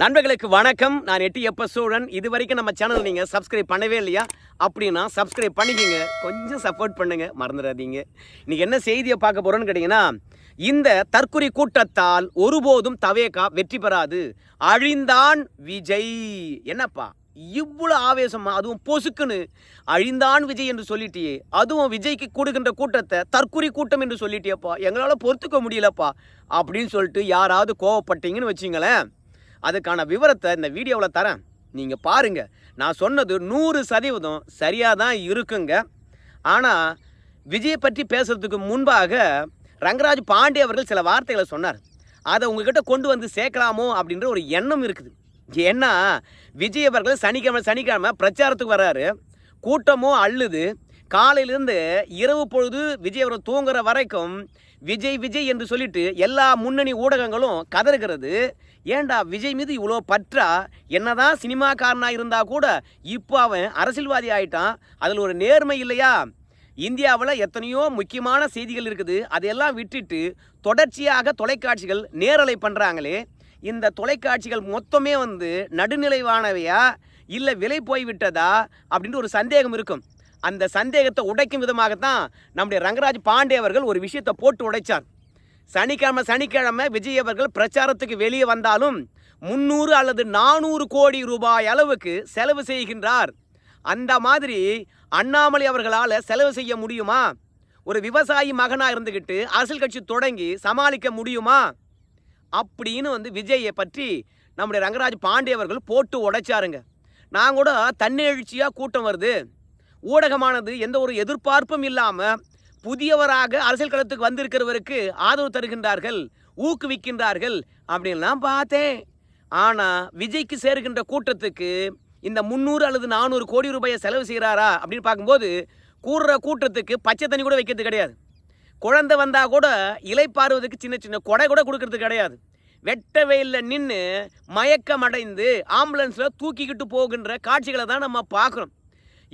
நண்பர்களுக்கு வணக்கம். நான் எட்டி எப்ப சூழன். இது வரைக்கும் நம்ம சேனல் நீங்கள் சப்ஸ்கிரைப் பண்ணவே இல்லையா? அப்படின்னா சப்ஸ்கிரைப் பண்ணிக்கோங்க. கொஞ்சம் சப்போர்ட் பண்ணுங்க. மறந்துடாதீங்க. இன்னைக்கு என்ன செய்தியை பார்க்க போகிறோன்னு கேட்டீங்கன்னா இந்த தற்குறி கூட்டத்தால் ஒருபோதும் தவேகா வெற்றி பெறாது. அழிந்தான் விஜய். என்னப்பா? இவ்வளோ ஆவேசமா. அதுவும் பொசுக்குன்னு. அழிந்தான் விஜய் என்று சொல்லிட்டியே. அதுவும் விஜய்க்கு கொடுக்கின்ற கூட்டத்தை தற்குறி கூட்டம் என்று சொல்லிட்டியப்பா. எங்களால் பொறுத்துக்க முடியலப்பா. அப்படின்னு சொல்லிட்டு யாராவது கோவப்பட்டீங்கன்னு வச்சிங்களேன். அதுக்கான விவரத்தை இந்த வீடியோவில் தரேன். நீங்கள் பாருங்க. நான் சொன்னது நூறு சதவீதம் சரியாக தான் இருக்குங்க. ஆனால் விஜயை பற்றி பேசுறதுக்கு முன்பாக ரங்கராஜ் பாண்டே அவர்கள் சில வார்த்தைகளை சொன்னார். அதை உங்ககிட்ட கொண்டு வந்து சேர்க்கலாமோ அப்படின்ற ஒரு எண்ணம் இருக்குது. ஏன்னா விஜய் அவர்கள் சனிக்கிழமை சனிக்கிழமை பிரச்சாரத்துக்கு வர்றாரு. கூட்டமோ அள்ளுது. காலையிலேருந்து இரவு பொழுது விஜய் அவர்கள் தூங்குற வரைக்கும் விஜய் விஜய் என்று சொல்லிட்டு எல்லா முன்னணி ஊடகங்களும் கதறுகிறது. ஏன்டா விஜய் மீது இவ்வளோ பற்றா? என்னதான் சினிமாக்காரனாக இருந்தால் கூட இப்போ அவன் அரசியல்வாதி ஆயிட்டான். அதில் ஒரு நேர்மை இல்லையா? இந்தியாவில் எத்தனையோ முக்கியமான செய்திகள் இருக்குது. அதையெல்லாம் விட்டுட்டு தொடர்ச்சியாக தொலைக்காட்சிகள் நேரலை பண்ணுறாங்களே இந்த தொலைக்காட்சிகள் மொத்தமே வந்து நடுநிலைவானவையா? இல்லை விலை போய்விட்டதா அப்படின்ட்டு ஒரு சந்தேகம் இருக்கும். அந்த சந்தேகத்தை உடைக்கும் விதமாகத்தான் நம்முடைய ரங்கராஜ் பாண்டே அவர்கள் ஒரு விஷயத்தை போட்டு உடைச்சார். சனிக்கிழமை சனிக்கிழமை விஜய் அவர்கள் பிரச்சாரத்துக்கு வெளியே வந்தாலும் முந்நூறு அல்லது நானூறு கோடி ரூபாய் அளவுக்கு செலவு செய்கின்றார். அந்த மாதிரி அண்ணாமலை அவர்களால் செலவு செய்ய முடியுமா? ஒரு விவசாயி மகனாக இருந்துக்கிட்டு அரசியல் கட்சி தொடங்கி சமாளிக்க முடியுமா? அப்படின்னு வந்து விஜயை பற்றி நம்முடைய ரங்கராஜ் பாண்டே அவர்கள் போட்டு உடைச்சாருங்க. நான் கூட தன்னெழுச்சியாக கூட்டம் வருது. ஊடகமானது எந்த ஒரு எதிர்பார்ப்பும் இல்லாமல் புதியவராக அரசியல் களத்துக்கு வந்திருக்கிறவருக்கு ஆதரவு தருகின்றார்கள் ஊக்குவிக்கின்றார்கள் அப்படின்லாம் பார்த்தேன். ஆனால் விஜய்க்கு சேருகின்ற கூட்டத்துக்கு இந்த முந்நூறு அல்லது நானூறு கோடி ரூபாயை செலவு செய்கிறாரா அப்படின்னு பார்க்கும்போது கூடுற கூட்டத்துக்கு பச்சை தண்ணி கூட வைக்கிறது கிடையாது. குழந்தை வந்தால் கூட இலைப்பாறுவதற்கு சின்ன சின்ன கொடை கூட கொடுக்கறது கிடையாது. வெட்ட வெயிலில் நின்று மயக்கம் அடைந்து ஆம்புலன்ஸில் தூக்கிக்கிட்டு போகின்ற காட்சிகளை தான் நம்ம பார்க்குறோம்.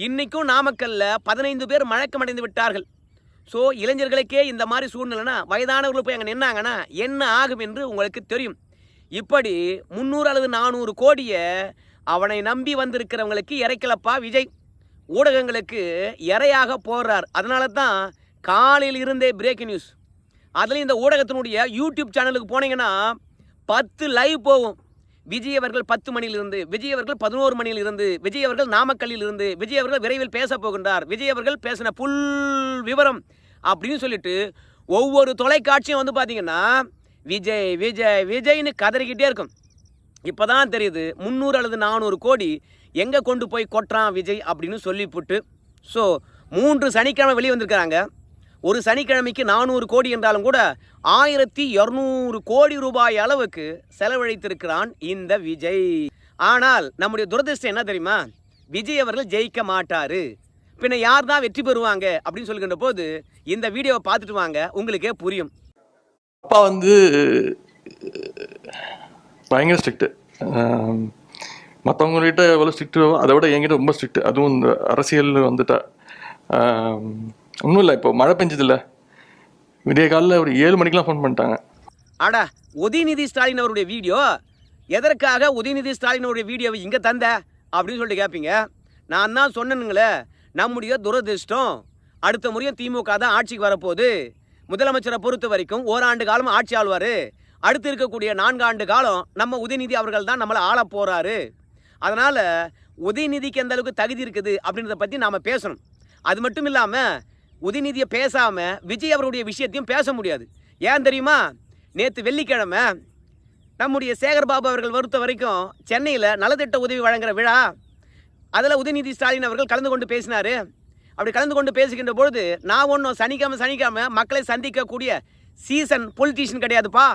இன்றைக்கும் நாமக்கல்லில் பதினைந்து பேர் மயக்கம் அடைந்து விட்டார்கள். ஸோ இளைஞர்களுக்கே இந்த மாதிரி சூழ்நிலைனா வயதானவர்கள் போய் அங்கே நின்னாங்கன்னா என்ன ஆகும் என்று உங்களுக்கு தெரியும். இப்படி முந்நூறு அல்லது நானூறு கோடியை அவனை நம்பி வந்திருக்கிறவங்களுக்கு இறைக்கலப்பா விஜய். ஊடகங்களுக்கு இறையாக போடுறார். அதனால தான் காலையில் இருந்தே பிரேக்கிங் நியூஸ் அதுலேயும் இந்த ஊடகத்தினுடைய யூடியூப் சேனலுக்கு போனீங்கன்னா பத்து லைவ் போகும். விஜய் அவர்கள் பத்து மணியிலிருந்து விஜய் அவர்கள் பதினோரு மணியிலிருந்து விஜய் அவர்கள் நாமக்கல்லில் இருந்து விஜய் அவர்கள் விரைவில் பேச போகின்றார். விஜய் அவர்கள் பேசின புல் விவரம் அப்படின்னு சொல்லிட்டு ஒவ்வொரு தொலைக்காட்சியும் வந்து பார்த்தீங்கன்னா விஜய் விஜய் விஜய்னு கதறிக்கிட்டே இருக்கும். இப்போ தான் தெரியுது முந்நூறு அல்லது நானூறு கோடி எங்கே கொண்டு போய் கொட்டுறான் விஜய் அப்படின்னு சொல்லிப்புட்டு. ஸோ மூன்று சனிக்கிழமை வெளியே வந்திருக்கிறாங்க. ஒரு சனிக்கிழமைக்கு நானூறு கோடி என்றாலும் கூட ஆயிரத்தி இரநூறு கோடி ரூபாய் அளவுக்கு செலவழித்திருக்கிறான் இந்த விஜய். ஆனால் நம்முடைய துரதிர்ஷ்டம் என்ன தெரியுமா? விஜய் அவர்கள் ஜெயிக்க மாட்டாரு. பின்ன யார் தான் வெற்றி பெறுவாங்க அப்படின்னு சொல்லுகின்ற போது இந்த வீடியோவை பார்த்துட்டு வாங்க உங்களுக்கே புரியும். அப்பா வந்து பயங்கர ஸ்ட்ரிக்ட்டு மற்றவங்ககிட்ட எவ்வளோ ஸ்ட்ரிக்ட்டு அதை விட என்கிட்ட ரொம்ப ஸ்ட்ரிக்ட் அதுவும் இந்த அரசியல் வந்துட்டா. ஒன்றும் இல்லை இப்போ மழை பெஞ்சதில்ல. விடிய காலையில் ஒரு ஏழு மணிக்கெலாம் ஃபோன் பண்ணிட்டாங்க. அடா உதயநிதி ஸ்டாலின் அவருடைய வீடியோ? எதற்காக உதயநிதி ஸ்டாலின் அவருடைய வீடியோவை இங்கே தந்த? அப்படின்னு சொல்லிட்டு கேட்பீங்க நான் தான் சொன்னேனுங்களே நம்முடைய துரதிர்ஷ்டம். அடுத்த முறையும் திமுக தான் ஆட்சிக்கு வரப்போகுது. முதலமைச்சரை பொறுத்த வரைக்கும் ஓராண்டு காலம் ஆட்சி ஆழ்வார். அடுத்து இருக்கக்கூடிய நான்காண்டு காலம் நம்ம உதயநிதி அவர்கள் தான் நம்மளை ஆள போகிறாரு அதனால் உதயநிதிக்கு எந்த அளவுக்கு தகுதி இருக்குது அப்படின்றத பற்றி நாம் பேசணும். அது மட்டும் இல்லாமல் உதயநிதியை பேசாமல் விஜய் அவருடைய விஷயத்தையும் பேச முடியாது. ஏன் தெரியுமா? நேற்று வெள்ளிக்கிழமை நம்முடைய சேகர்பாபு அவர்கள் பொறுத்த வரைக்கும் சென்னையில் நலத்திட்ட உதவி வழங்குகிற விழா அதில் உதயநிதி ஸ்டாலின் அவர்கள் கலந்து கொண்டு பேசினார். அப்படி கலந்து கொண்டு பேசுகின்ற பொழுது நான் ஒன்றும் சனிக்கிழமை சனிக்கிழமை மக்களை சந்திக்கக்கூடிய சீசன் பொலிட்டீஷியன் கிடையாதுப்பா.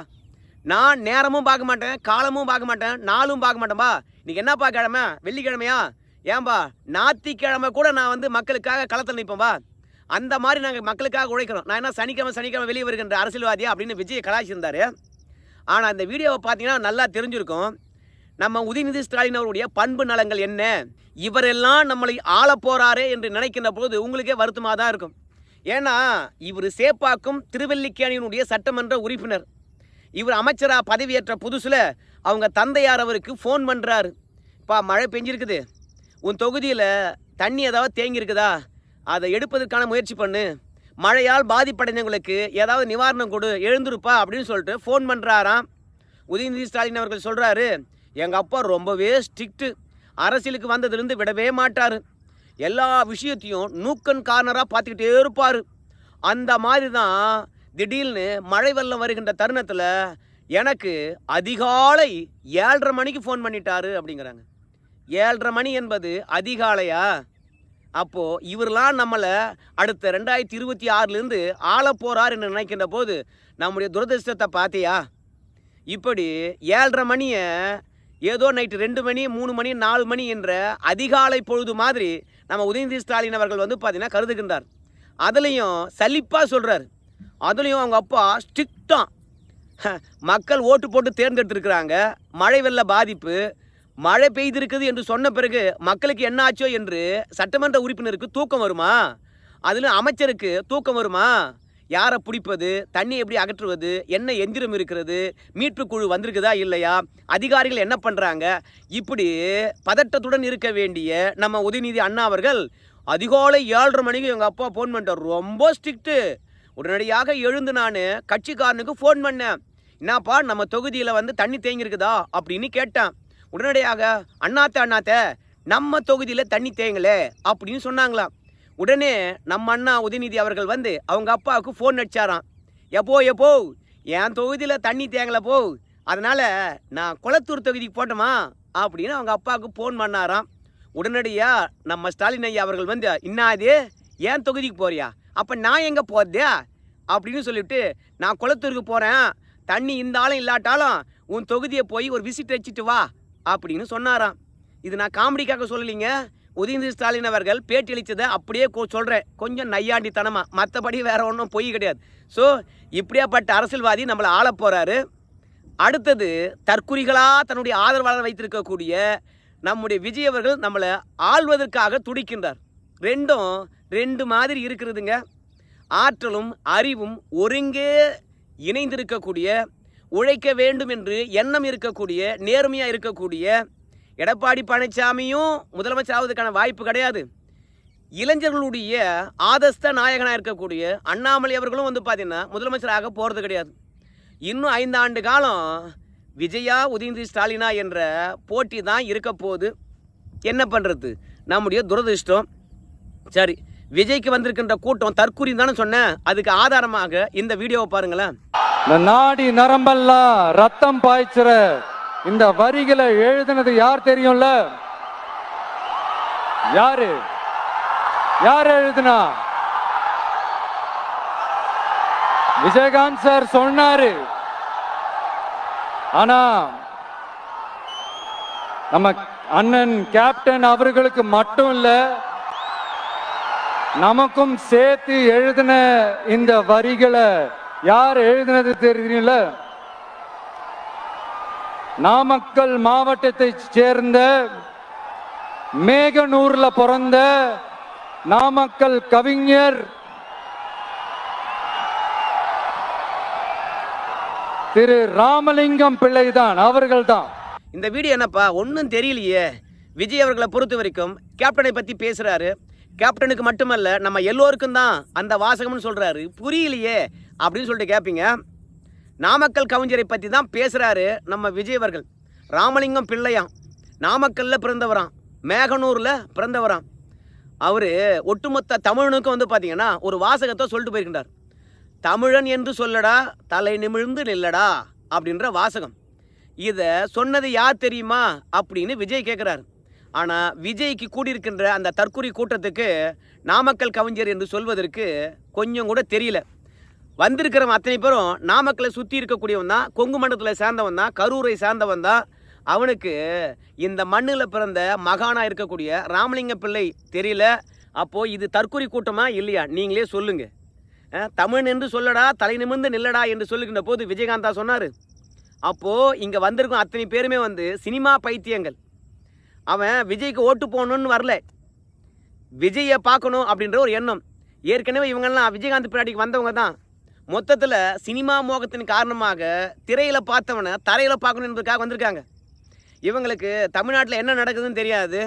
நான் நேரமும் பார்க்க மாட்டேன் காலமும் பார்க்க மாட்டேன் நாளும் பார்க்க மாட்டேன்பா. இன்றைக்கி என்னப்பா கிழமை? வெள்ளிக்கிழமையா? ஏன்பா? ஞாத்திக்கிழமை கூட நான் வந்து மக்களுக்காக களத்தில் நிற்பேன்பா அந்த மாதிரி நாங்கள் மக்களுக்காக உழைக்கிறோம். நான் என்ன சனிக்கிழமை சனிக்கிழமை வெளியே வருகின்ற அரசியல்வாதியா அப்படின்னு விஜய் கலாச்சிருந்தாரு ஆனால் அந்த வீடியோவை பார்த்தீங்கன்னா நல்லா தெரிஞ்சிருக்கும். நம்ம உதயநிதி ஸ்டாலின் அவருடைய பண்பு நலங்கள் என்ன? இவரெல்லாம் நம்மளை ஆள போகிறாரே என்று நினைக்கின்ற பொழுது உங்களுக்கே வருத்தமாக தான் இருக்கும். ஏன்னா இவர் சேப்பாக்கும் திருவல்லிக்கேணியினுடைய சட்டமன்ற உறுப்பினர். இவர் அமைச்சராக பதவியேற்ற புதுசில் அவங்க தந்தையார் அவருக்கு ஃபோன் பண்ணுறாரு இப்போ மழை பெஞ்சிருக்குது. உன் தொகுதியில் தண்ணி ஏதாவது தேங்கியிருக்குதா? அதை எடுப்பதற்கான முயற்சி பண்ணு. மழையால் பாதிப்படைந்தவங்களுக்கு ஏதாவது நிவாரணம் கொடு எழுந்திருப்பா அப்படின்னு சொல்லிட்டு ஃபோன் பண்ணுறாராம் உதயநிதி ஸ்டாலின் அவர்கள் சொல்கிறாரு எங்கள் அப்பா ரொம்பவே ஸ்ட்ரிக்ட்டு அரசியலுக்கு வந்ததுலேருந்து விடவே மாட்டார். எல்லா விஷயத்தையும் நூக்கன் கார்னராக பார்த்துக்கிட்டே இருப்பார். அந்த மாதிரி தான் திடீர்னு மழை வெள்ளம் வருகின்ற தருணத்தில் எனக்கு அதிகாலை ஏழரை மணிக்கு ஃபோன் பண்ணிட்டாரு அப்படிங்கிறாங்க. ஏழரை மணி என்பது அதிகாலையா? அப்போது இவரெலாம் நம்மளை அடுத்த ரெண்டாயிரத்தி இருபத்தி ஆறுலேருந்து ஆள போகிறார் என்று நினைக்கின்ற போது நம்முடைய துரதிருஷ்டத்தை பார்த்தியா இப்படி ஏழரை மணியை ஏதோ நைட்டு ரெண்டு மணி மூணு மணி நாலு மணி என்ற அதிகாலை பொழுது மாதிரி நம்ம உதயநிதி ஸ்டாலின் அவர்கள் வந்து பார்த்தீங்கன்னா கருதுகின்றார். அதுலேயும் சலிப்பாக சொல்கிறார் அதுலேயும் அவங்க அப்பா ஸ்ட்ரிக்டாக மக்கள் ஓட்டு போட்டு தேர்ந்தெடுத்துருக்குறாங்க. மழை வெள்ள பாதிப்பு மழை பெய்திருக்குது என்று சொன்ன பிறகு மக்களுக்கு என்ன ஆச்சோ என்று சட்டமன்ற உறுப்பினருக்கு தூக்கம் வருமா? அதில் அமைச்சருக்கு தூக்கம் வருமா? யாரை பிடிப்பது? தண்ணி எப்படி அகற்றுவது? என்ன எந்திரம் இருக்கிறது? மீட்பு குழு வந்திருக்குதா இல்லையா? அதிகாரிகள் என்ன பண்ணுறாங்க இப்படி பதட்டத்துடன் இருக்க வேண்டிய நம்ம உதயநிதி அண்ணா அவர்கள் அதிகாலை ஏழரை மணிக்கு எங்கள் அப்பா ஃபோன் பண்ணிட்டார். ரொம்ப ஸ்ட்ரிக்ட்டு உடனடியாக எழுந்து நான் கட்சிக்காரனுக்கு ஃபோன் பண்ணேன். என்னப்பா நம்ம தொகுதியில் வந்து தண்ணி தேங்கியிருக்குதா? அப்படின்னு கேட்டேன். உடனடியாக அண்ணாத்த அண்ணாத்த நம்ம தொகுதியில் தண்ணி தேங்கலே அப்படின்னு சொன்னாங்களாம். உடனே நம்ம அண்ணா உதயநிதி அவர்கள் வந்து அவங்க அப்பாவுக்கு ஃபோன் அடிச்சாராம். எப்போ எப்போ? என் தொகுதியில் தண்ணி தேங்கலை போ. அதனால் நான் குளத்தூர் தொகுதிக்கு போட்டோமா? அப்படின்னு அவங்க அப்பாவுக்கு ஃபோன் பண்ணாராம். உடனடியாக நம்ம ஸ்டாலின் ஐயா அவர்கள் வந்து இன்னாதே ஏன் தொகுதிக்கு போறியா? அப்போ நான் எங்கே போகிறதே அப்படின்னு சொல்லிட்டு நான் குளத்தூருக்கு போகிறேன் தண்ணி இருந்தாலும் இல்லாட்டாலும் உன் தொகுதியை போய் ஒரு விசிட் வச்சுட்டு வா. அப்படின்னு சொன்னாராம். இது நான் காமெடிக்காக சொல்லலைங்க. உதயநிதி ஸ்டாலின் அவர்கள் பேட்டி அளித்ததை அப்படியே சொல்கிறேன் கொஞ்சம் நையாண்டித்தனமாக மற்றபடி வேறு ஒன்றும் பொய் கிடையாது. ஸோ இப்படியாப்பட்ட அரசியல்வாதி நம்மளை ஆள போகிறாரு அடுத்தது தற்குறிகளாக தன்னுடைய ஆதரவாளர் வைத்திருக்கக்கூடிய நம்முடைய விஜய் அவர்கள் நம்மளை ஆள்வதற்காக துடிக்கின்றார். ரெண்டும் ரெண்டு மாதிரி இருக்கிறதுங்க. ஆற்றலும் அறிவும் ஒருங்கே இணைந்திருக்கக்கூடிய உழைக்க வேண்டும் என்று எண்ணம் இருக்கக்கூடிய நேர்மையாக இருக்கக்கூடிய எடப்பாடி பழனிசாமியும் முதலமைச்சர் ஆவதற்கான வாய்ப்பு கிடையாது. இளைஞர்களுடைய ஆதஸ்த நாயகனாக இருக்கக்கூடிய அண்ணாமலை அவர்களும் வந்து பார்த்தீங்கன்னா முதலமைச்சராக போகிறது கிடையாது. இன்னும் ஐந்தாண்டு காலம் விஜயா உதயநிதி ஸ்டாலினா என்ற போட்டி தான் இருக்க போகுது. என்ன பண்ணுறது நம்முடைய துரதிர்ஷ்டம். சரி விஜய்க்கு வந்திருக்கின்ற கூட்டம் தற்கூரி தானே சொன்னேன். அதுக்கு ஆதாரமாக இந்த வீடியோவை பாருங்களேன். இந்த நாடி நரம்பெல்லாம் ரத்தம் பாய்ச்சுற இந்த வரிகளை எழுதுனது யார் தெரியும்ல? யாரு? யார் எழுதுனா? விஜயகாந்த் சார் சொன்னாரு. ஆனா நம்ம அண்ணன் கேப்டன் அவர்களுக்கு மட்டும் இல்ல நமக்கும் சேர்த்து எழுதின இந்த வரிகளை யார் எழுதினது தெரியல நாமக்கல் மாவட்டத்தை சேர்ந்த மேகனூர்ல பிறந்த நாமக்கல் கவிஞர் திரு ராமலிங்கம் பிள்ளைதான் அவர்கள்தான். இந்த வீடியோ என்னப்பா ஒன்றும் தெரியலையே. விஜய் அவர்களை பொறுத்த வரைக்கும் கேப்டனை பற்றி பேசுகிறாரு கேப்டனுக்கு மட்டுமல்ல நம்ம எல்லோருக்கும் தான் அந்த வாசகம்னு சொல்கிறாரு புரியலையே. அப்படின்னு சொல்லிட்டு கேட்பீங்க நாமக்கல் கவிஞரை பற்றி தான் பேசுகிறாரு நம்ம விஜய் அவர்கள். ராமலிங்கம் பிள்ளையாம். நாமக்கல்லில் பிறந்தவராம். மேகனூரில் பிறந்தவராம். அவர் ஒட்டுமொத்த தமிழனுக்கும் வந்து பார்த்தீங்கன்னா ஒரு வாசகத்தை சொல்லிட்டு போயிருக்கின்றார். தமிழன் என்று சொல்லடா தலை நிமிழ்ந்து நில்லடா அப்படின்ற வாசகம். இதை சொன்னது யார் தெரியுமா? அப்படின்னு விஜய் கேட்குறாரு ஆனால் விஜய்க்கு கூடியிருக்கின்ற அந்த தற்கொலை கூட்டத்துக்கு நாமக்கல் கவிஞர் என்று சொல்வதற்கு கொஞ்சம் கூட தெரியல. வந்திருக்கிறவன் அத்தனை பேரும் நாமக்கலை சுற்றி இருக்கக்கூடியவன் தான் கொங்கு மண்டலத்தில் சேர்ந்தவன் தான் கரூரை சேர்ந்தவன் தான். அவனுக்கு இந்த மண்ணில் பிறந்த மகானாக இருக்கக்கூடிய ராமலிங்க பிள்ளை தெரியல. அப்போது இது தற்கொலை கூட்டமா இல்லையா? நீங்களே சொல்லுங்க. தமிழ் என்று சொல்லடா தலை நிமிர்ந்து நில்லடா என்று சொல்லுகின்ற போது விஜயகாந்தா சொன்னார். அப்போது இங்கே வந்திருக்கும் அத்தனை பேருமே வந்து சினிமா பைத்தியங்கள். அவன் விஜய்க்கு ஓட்டு போகணுன்னு வரல. விஜயை பார்க்கணும் அப்படின்ற ஒரு எண்ணம். ஏற்கனவே இவங்கெல்லாம் விஜயகாந்த் பின்னாடிக்கு வந்தவங்க தான். மொத்தத்தில் சினிமா மோகத்தின் காரணமாக திரையில் பார்த்தவனை தரையில் பார்க்கணும் என்பதுக்காக வந்திருக்காங்க. இவங்களுக்கு தமிழ்நாட்டில் என்ன நடக்குதுன்னு தெரியாது.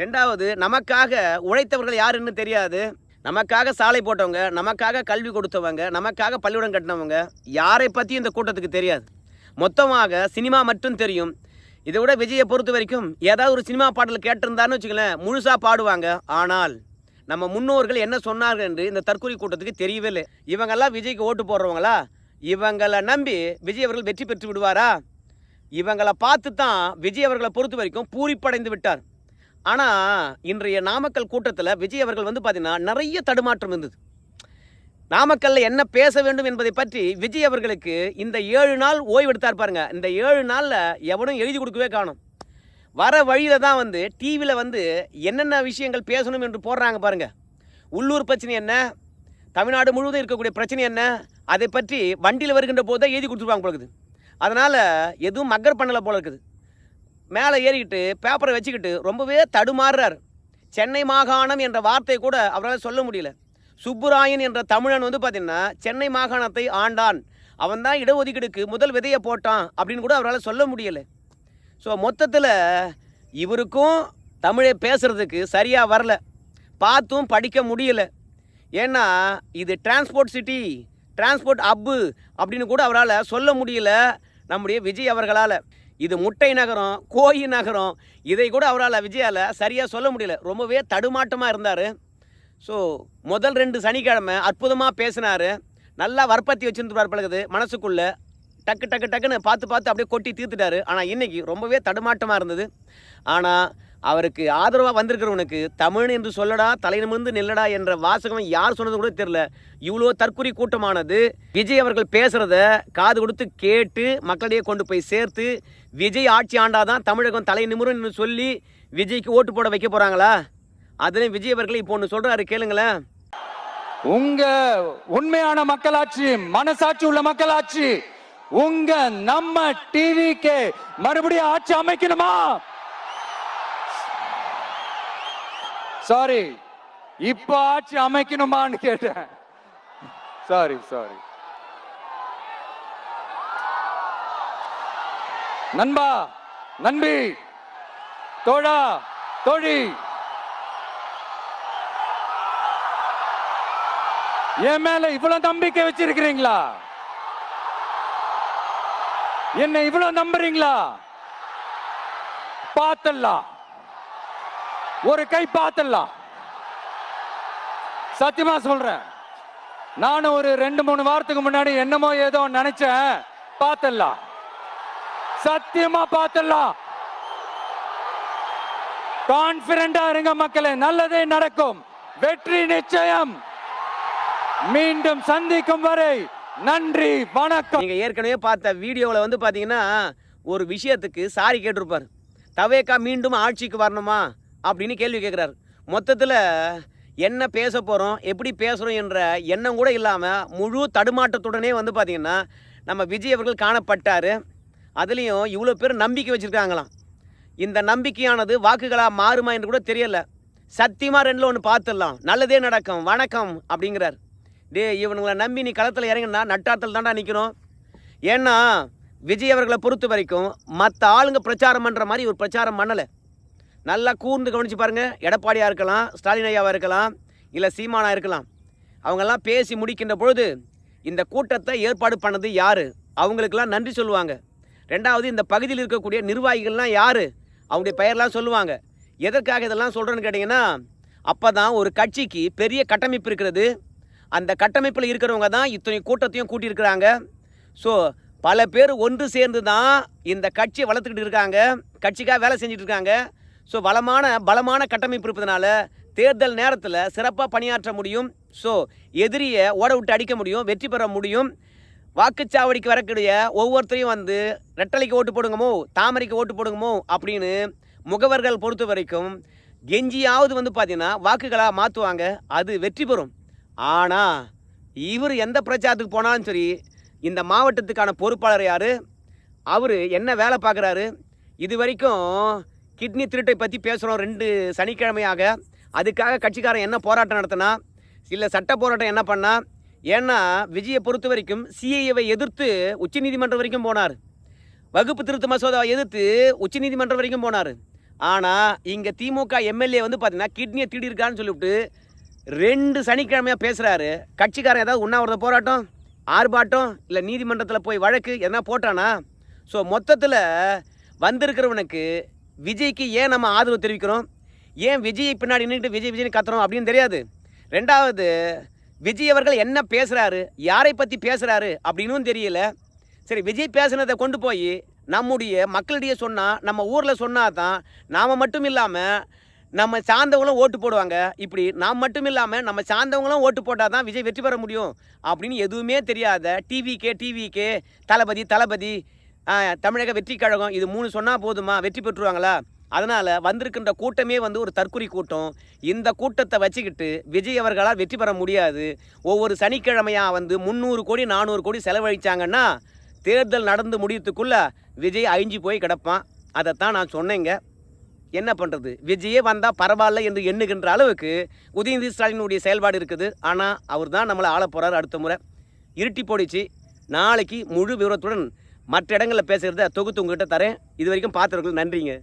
ரெண்டாவது நமக்காக உழைத்தவர்கள் யாருன்னு தெரியாது. நமக்காக சாலை போட்டவங்க நமக்காக கல்வி கொடுத்தவங்க நமக்காக பள்ளிக்கூடம் கட்டினவங்க யாரை பற்றியும் இந்த கூட்டத்துக்கு தெரியாது. மொத்தமாக சினிமா மட்டும் தெரியும். இதை விட விஜயை பொறுத்த வரைக்கும் ஏதாவது ஒரு சினிமா பாடல் கேட்டிருந்தான்னு வச்சுங்களேன் முழுசாக பாடுவாங்க. ஆனால் நம்ம முன்னோர்கள் என்ன சொன்னார்கள் என்று இந்த தற்கொலை கூட்டத்துக்கு தெரியவே இல்லை இவங்கெல்லாம் விஜய்க்கு ஓட்டு போடுறவங்களா? இவங்களை நம்பி விஜய் அவர்கள் வெற்றி பெற்று விடுவாரா? இவங்களை பார்த்து தான் விஜய் அவர்களை பொறுத்த வரைக்கும் பூரிப்படைந்து விட்டார். ஆனால் இன்றைய நாமக்கல் கூட்டத்தில் விஜய் அவர்கள் வந்து பார்த்திங்கன்னா நிறைய தடுமாற்றம் இருந்தது. நாமக்கல்ல என்ன பேச வேண்டும் என்பதை பற்றி விஜய் அவர்களுக்கு இந்த ஏழு நாள் ஓய்வெடுத்தார் பாருங்க. இந்த ஏழு நாளில் எவனும் எழுதி கொடுக்கவே காணும். வர வழியில தான் வந்து டிவியில் வந்து என்னென்ன விஷயங்கள் பேசணும் என்று போடுறாங்க பாருங்கள் உள்ளூர் பிரச்சனை என்ன? தமிழ்நாடு முழுவதும் இருக்கக்கூடிய பிரச்சனை என்ன? அதை பற்றி வண்டியில் வருகின்ற போது தான் எழுதி கொடுத்துருவாங்க போல இருக்குது. அதனால் எதுவும் மக்கர் பண்ணலை போல இருக்குது. மேலே ஏறிக்கிட்டு பேப்பரை வச்சுக்கிட்டு ரொம்பவே தடுமாறுறார். சென்னை மாகாணம் என்ற வார்த்தை கூட அவரால் சொல்ல முடியல. சுப்புராயன் என்ற தமிழன் வந்து பார்த்திங்கன்னா சென்னை மாகாணத்தை ஆண்டான். அவன் தான் இடஒதுக்கீடுக்கு முதல் விதையை போட்டான். அப்படின்னு கூட அவரால் சொல்ல முடியலை. ஸோ மொத்தத்தில் இவருக்கும் தமிழை பேசுகிறதுக்கு சரியாக வரல. பார்த்தும் படிக்க முடியல. ஏன்னா இது டிரான்ஸ்போர்ட் சிட்டி டிரான்ஸ்போர்ட் அப்பு அப்படின்னு கூட அவரால் சொல்ல முடியல நம்முடைய விஜய் அவர்களால். இது முட்டை நகரம் கோயி நகரம் இதை கூட அவரால் விஜயால் சரியாக சொல்ல முடியல. ரொம்பவே தடுமாட்டமாக இருந்தார். ஸோ முதல் ரெண்டு சனிக்கிழமை அற்புதமாக பேசினார். நல்லா வற்பத்தி வச்சுருந்துருப்பார் பழகுது மனசுக்குள்ளே. டக்கு டக்கு டக்குன்னு பார்த்து பார்த்து அப்படியே கொட்டி தீர்த்துட்டாரு. ஆனால் இன்றைக்கி ரொம்பவே தடுமாட்டமாக இருந்தது. ஆனால் அவருக்கு ஆதரவாக வந்திருக்கிறவனுக்கு தமிழ் என்று சொல்லடா தலை நிமிர்ந்து நில்லடா என்ற வாசகம் யார் சொன்னது கூட தெரில இவ்வளோ தற்குறி கூட்டமானது. விஜய் அவர்கள் பேசுகிறத காது கொடுத்து கேட்டு மக்களிடையே கொண்டு போய் சேர்த்து விஜய் ஆட்சி ஆண்டாதான் தமிழகம் தலை நிமிரும்னு சொல்லி விஜய்க்கு ஓட்டு போட வைக்க போகிறாங்களா அதுலேயும் விஜய் அவர்கள் இப்போ ஒன்று சொல்கிறாரு கேளுங்களேன். உங்க உண்மையான மக்களாட்சி மனசாட்சி உள்ள மக்களாட்சி உங்க நம்ம டிவிக்கு மறுபடியும் ஆட்சி அமைக்கணுமா? சாரி இப்ப ஆட்சி அமைக்கணுமான்னு கேட்டேன். சாரி சாரி நண்பா நண்பி தோழா தோழி. என் மேல இவ்வளவு நம்பிக்கை வச்சிருக்கிறீங்களா? என்ன இவ்வளவு நம்புறீங்களா? பார்த்தலாம் ஒரு கை பார்த்தலாம் சத்தியமா சொல்றேன். நானும் ஒரு ரெண்டு மூணு வாரத்துக்கு முன்னாடி என்னமோ ஏதோ நினைச்சேன். பார்த்தலாம் சத்தியமா பார்த்தலாம் கான்பிடண்டா இருங்க மக்களே நல்லதே நடக்கும். வெற்றி நிச்சயம். மீண்டும் சந்திக்கும் வரை நன்றி வணக்கம். நீங்கள் ஏற்கனவே பார்த்த வீடியோவில் வந்து பார்த்தீங்கன்னா ஒரு விஷயத்துக்கு சாரி கேட்டிருப்பார். தவேக்கா மீண்டும் ஆட்சிக்கு வரணுமா? அப்படின்னு கேள்வி கேட்குறாரு மொத்தத்தில் என்ன பேச போகிறோம் எப்படி பேசுகிறோம் என்ற எண்ணம் கூட இல்லாமல் முழு தடுமாற்றத்துடனே வந்து பார்த்திங்கன்னா நம்ம விஜய் அவர்கள் காணப்பட்டார். அதுலேயும் இவ்வளோ பேர் நம்பிக்கை வச்சுருக்காங்களாம். இந்த நம்பிக்கையானது வாக்குகளாக மாறுமா என்று கூட தெரியலை. சத்தியமாக ரெண்டில் ஒன்று பார்த்துடலாம். நல்லதே நடக்கும். வணக்கம் அப்படிங்கிறார். டே இவனுங்களை நம்பி நீ களத்தில் இறங்கினா நட்டாத்தில் தாண்டா நிற்கணும் ஏன்னா விஜய் அவர்களை பொறுத்த வரைக்கும் மற்ற ஆளுங்க பிரச்சாரம் பண்ணுற மாதிரி ஒரு பிரச்சாரம் பண்ணலை. நல்லா கூர்ந்து கவனிச்சு பாருங்கள் எடப்பாடியாக இருக்கலாம் ஸ்டாலின் ஐயாவாக இருக்கலாம் இல்லை சீமானாக இருக்கலாம். அவங்கெல்லாம் பேசி முடிக்கின்ற பொழுது இந்த கூட்டத்தை ஏற்பாடு பண்ணது யார்? அவங்களுக்கெல்லாம் நன்றி சொல்லுவாங்க. ரெண்டாவது இந்த பகுதியில் இருக்கக்கூடிய நிர்வாகிகள்லாம் யார்? அவங்களுடைய பெயர்லாம் சொல்லுவாங்க. எதற்காக இதெல்லாம் சொல்கிறேன்னு கேட்டிங்கன்னா அப்போ தான் ஒரு கட்சிக்கு பெரிய கட்டமைப்பு இருக்கிறது. அந்த கட்டமைப்பில் இருக்கிறவங்க தான் இத்தனை கூட்டத்தையும் கூட்டியிருக்கிறாங்க. ஸோ பல பேர் ஒன்று சேர்ந்து தான் இந்த கட்சியை வளர்த்துக்கிட்டு இருக்காங்க. கட்சிக்காக வேலை செஞ்சுட்டு இருக்காங்க. ஸோ வளமான பலமான கட்டமைப்பு இருப்பதனால தேர்தல் நேரத்தில் சிறப்பாக பணியாற்ற முடியும். ஸோ எதிரியை ஓட விட்டு அடிக்க முடியும் வெற்றி பெற முடியும். வாக்குச்சாவடிக்கு வரக்கூடிய ஒவ்வொருத்தரையும் வந்து ரெட்டலைக்கு ஓட்டு போடுங்கமோ தாமரைக்கு ஓட்டு போடுங்கமோ அப்படின்னு முகவர்கள் பொறுத்த வரைக்கும் கெஞ்சியாவது வந்து பார்த்தீங்கன்னா வாக்குகளாக மாற்றுவாங்க அது வெற்றி பெறும். ஆனால் இவர் எந்த பிரச்சாரத்துக்கு போனாலும் சரி இந்த மாவட்டத்துக்கான பொறுப்பாளர் யார்? அவர் என்ன வேலை பார்க்குறாரு? இது வரைக்கும் கிட்னி திருட்டை பற்றி பேசுகிறோம் ரெண்டு சனிக்கிழமையாக. அதுக்காக கட்சிக்காரன் என்ன போராட்டம் நடத்தினா இல்லை சட்ட போராட்டம் என்ன பண்ணா? ஏன்னா விஜயை பொறுத்த வரைக்கும் சிஐஏவை எதிர்த்து உச்சநீதிமன்றம் வரைக்கும் போனார். வகுப்பு திருத்த மசோதாவை எதிர்த்து உச்சநீதிமன்றம் வரைக்கும் போனார். ஆனால் இங்கே திமுக எம்எல்ஏ வந்து பார்த்தீங்கன்னா கிட்னியை திருடியிருக்கான்னு சொல்லிவிட்டு ரெண்டு சனிக்கிழமையாக பேசுகிறாரு கட்சிக்காரன் ஏதாவது உண்ணாவிரத போராட்டம் ஆர்ப்பாட்டம் இல்லை நீதிமன்றத்தில் போய் வழக்கு எதனா போட்டானா? ஸோ மொத்தத்தில் வந்திருக்கிறவனுக்கு விஜய்க்கு ஏன் நம்ம ஆதரவு தெரிவிக்கிறோம்? ஏன் விஜய் பின்னாடி நின்றுட்டு விஜய் விஜய்னு கத்துறோம் அப்படின்னு தெரியாது. ரெண்டாவது விஜய் அவர்கள் என்ன பேசுகிறாரு யாரை பற்றி பேசுகிறாரு அப்படின்னும் தெரியல. சரி விஜய் பேசுனதை கொண்டு போய் நம்முடைய மக்களிடையே சொன்னால் நம்ம ஊரில் சொன்னால் தான் நாம் மட்டும் இல்லாமல் நம்ம சார்ந்தவங்களும் ஓட்டு போடுவாங்க. இப்படி நாம் மட்டும் இல்லாமல் நம்ம சார்ந்தவங்களும் ஓட்டு போட்டால் தான் விஜய் வெற்றி பெற முடியும் அப்படின்னு எதுவுமே தெரியாத டிவிகே டிவிக்கே தளபதி தளபதி தமிழக வெற்றி கழகம் இது மூணு சொன்னால் போதுமா? வெற்றி பெற்றுருவாங்களா? அதனால் வந்திருக்கின்ற கூட்டமே வந்து ஒரு தற்குறி கூட்டம். இந்த கூட்டத்தை வச்சுக்கிட்டு விஜய் அவர்களால் வெற்றி பெற முடியாது. ஒவ்வொரு சனிக்கிழமையாக வந்து முந்நூறு கோடி நானூறு கோடி செலவழிச்சாங்கன்னா தேர்தல் நடந்து முடியறதுக்குள்ள விஜய் அழிஞ்சு போய் கிடப்பான். அதைத்தான் நான் சொன்னேங்க. என்ன பண்ணுறது விஜயே வந்தால் பரவாயில்ல என்று எண்ணுகின்ற அளவுக்கு உதயநிதி ஸ்டாலினுடைய செயல்பாடு இருக்குது. ஆனால் அவர் தான் நம்மளை ஆள போகிறார் அடுத்த முறை. இருட்டி போடிச்சு. நாளைக்கு முழு விவரத்துடன் மற்ற இடங்களில் பேசுகிறத தொகுத்து உங்கள்கிட்ட தரேன். இது வரைக்கும் பார்த்தவர்கள் நன்றிங்க.